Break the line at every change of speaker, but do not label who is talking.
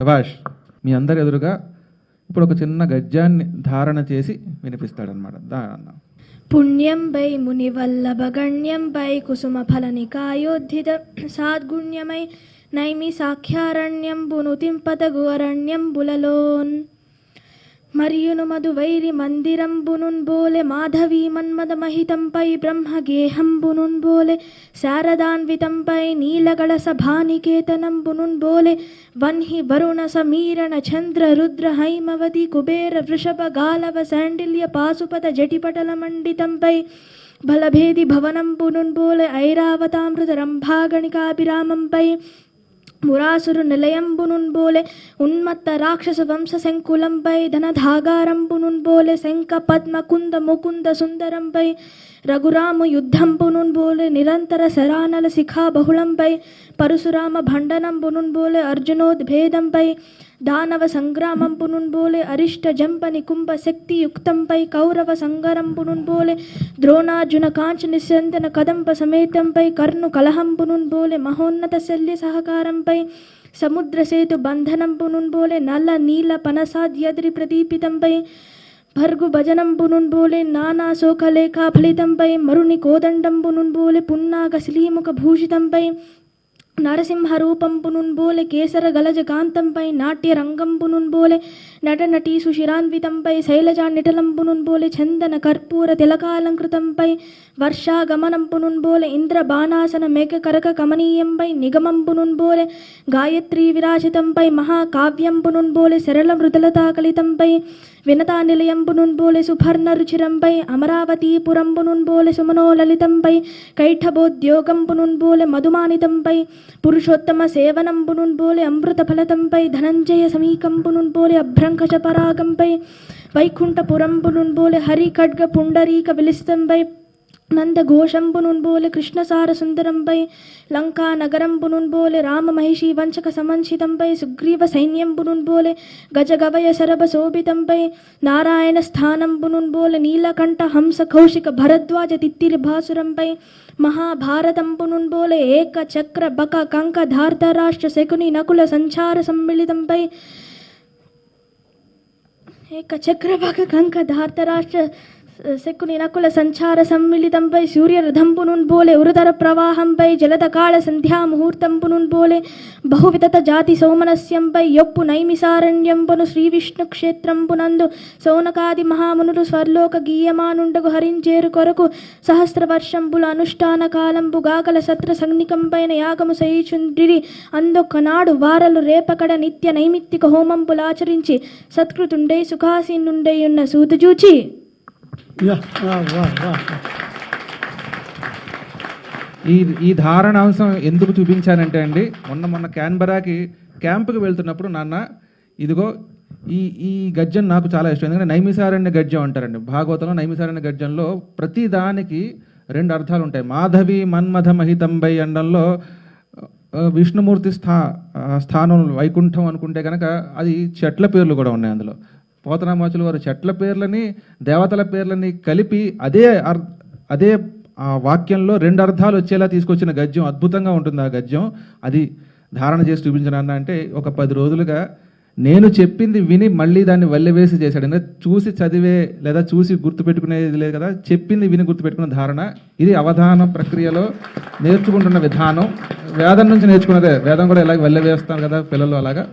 శభాష్ మీ అందరి ఎదురుగా ఇప్పుడు ఒక చిన్న గద్యాన్ని ధారణ చేసి వినిపిస్తాడనమాట దా
పుణ్యం బై మునివల్లభగణ్యం బై కుసుమ ఫలనికాయోద్ధిత సాద్గుణ్యమై నైమి సాఖ్యారణ్యం బునుతింపతగు అరణ్యం బులలోన్. మరియును మధు వైరి మందిరం బునున్ బోలె మాధవీ మన్మద మహితంపై బ్రహ్మగేహం బునున్ బోలె శారదాన్వితంపై నీలగళ సభానికేతనం బునున్ బోలె వన్హి వరుణ సమీరణ చంద్ర రుద్ర హైమవతి కుబేర వృషభ గాలవ శాండిల్య పాశుపత జటిపటల మండితంపై బలభేది భవనం బునున్ బోలె ఐరావతామృత రంభాగణికాభిరామంపై మురాసురు నిలయంబునున్బోలే ఉన్మత్త రాక్షస వంశ శంకులంపై ధనధాగారంబునున్బోలే శంఖ పద్మ కుంద ముకుంద సుందరంపై రఘురాము యుద్ధంబునున్బోలే నిరంతర శరానల శిఖా బహుళంపై పరశురామ భండనంబునున్బోలే అర్జునోద్భేదంపై దానవ సంగ్రామంబునున్బోలే అరిష్ట జంపని కుంభ శక్తి యుక్తంపై కౌరవ సంగరంబునున్బోలే ద్రోణార్జున కాంచ నిస్యంతన కదంప సమేతంపై కర్ణు కలహంబునున్బోలే మహోన్నత శల్య సహకారంపై సముద్ర సేతు బంధనంబునున్బోలే నల్ల నీల పనసాద్యద్రి ప్రదీపితంపై భర్గు భజనంబునున్బోలే నానా శోకలేఖా ఫలితంపై మరుని కోదండంబునున్బోలే పున్నాగ శ్రీముఖ భూషితంపై నరసింహరూపంపునున్బోలె కేసర గలజ కాంతంపై నాట్య రంగంపునున్బోలె నట నటీ సుశిరాన్వితంపై శైలజా నిటలంపునున్బోలె చందన కర్పూర తిలకాలంకృతంపై వర్షాగమనంపునున్బోలె ఇంద్ర బాణాసన మేఘ కరక కమనీయంపై నిగమంపునున్బోలె గాయత్రీ విరాజితంపై మహాకావ్యంపునున్బోలె సరళ మృదులతాకలితంపై వినతా నిలయంబునున్బోలె సుపర్ణ రుచిరంపై అమరావతీపురంబునున్బోలె సుమనోలలితంపై లలితంపై కైఠభోద్యోగంబునున్బోలె మధుమానితంపై పురుషోత్తమ సేవనంబునున్బోలె అమృత ఫలతంపై ధనంజయ సమీకంబునున్బోలె అభ్రంకష పరాగంపై వైకుంఠపురంబునున్బోలె హరి ఖడ్గ పుండరీక విలిస్తంపై నందఘోషంబునున్బోలె కృష్ణసార సుందరంపై లంకా నగరంబునున్బోలె రామ మహిషి వంచక సమంచితంపై సుగ్రీవ సైన్యంబునున్బోలె గజగవయ శరభ శోభితంపై నారాయణ స్థానంబునున్బోలె నీలకంఠ హంస కౌశిక భరద్వాజ తిత్తిరి భాసురంపై మహాభారతంబునున్బోలె ఏక చక్ర బక కంక ధార్తరాష్ట్ర శకుని నకుల సంచార సమ్మిళితంపై ఏక చక్రభగ కంక ధార్తరాష్ట్ర శకుని నకుల సంచార సమ్మిళితంపై సూర్యరథంపునున్బోలే ఉరుతర ప్రవాహంపై జలతకాళ సంధ్యా ముహూర్తంపునున్ బోలే బహువిధత జాతి సౌమనస్యంపై యొప్పు నైమిసారణ్యంపును శ్రీ విష్ణు క్షేత్రంపునందు సౌనకాది మహామునులు స్వర్లోక గీయమానుండగు హరించేరు కొరకు సహస్రవర్షంపుల అనుష్ఠాన కాలంపు గాకల సత్ర సన్నికంపైన యాగము సైచుండ్రి అందొక్కనాడు వారలు రేపకడ నిత్య నైమిత్తిక హోమంపులాచరించి సత్కృతుండై సుఖాసీనుండై ఉన్న సూతుజూచి
యా, వా, వా, వా.
ఈ ఈ ధారణాంశం ఎందుకు చూపించానంటే అండి మొన్న మొన్న క్యాన్బరాకి క్యాంప్కి వెళ్తున్నప్పుడు నాన్న ఇదిగో ఈ ఈ గద్యం నాకు చాలా ఇష్టం. ఎందుకంటే నైమిసారణ్య గద్యం అంటారండి. భాగవతంలో నైమిసారణ్య గద్యంలో ప్రతి దానికి రెండు అర్థాలు ఉంటాయి. మాధవి మన్మథ మహితంబై అండంలో విష్ణుమూర్తి స్థా స్థానం వైకుంఠం అనుకుంటే కనుక అది చెట్ల పేర్లు కూడా ఉన్నాయి అందులో. పోతనామాచులు వారు చెట్ల పేర్లని దేవతల పేర్లని కలిపి అదే అర్ అదే ఆ వాక్యంలో రెండు అర్థాలు వచ్చేలా తీసుకొచ్చిన గద్యం అద్భుతంగా ఉంటుంది ఆ గద్యం. అది ధారణ చేసి చూపించిన అంటే ఒక పది రోజులుగా నేను చెప్పింది విని మళ్ళీ దాన్ని వల్లెవేసి చేశాడు. అంటే చూసి చదివే లేదా చూసి గుర్తుపెట్టుకునేది లేదు కదా చెప్పింది విని గుర్తుపెట్టుకున్న ధారణ. ఇది అవధాన ప్రక్రియలో నేర్చుకుంటున్న విధానం. వేదం నుంచి నేర్చుకున్నదే. వేదం కూడా ఇలాగ వల్లెవేస్తారు కదా పిల్లలు అలాగా.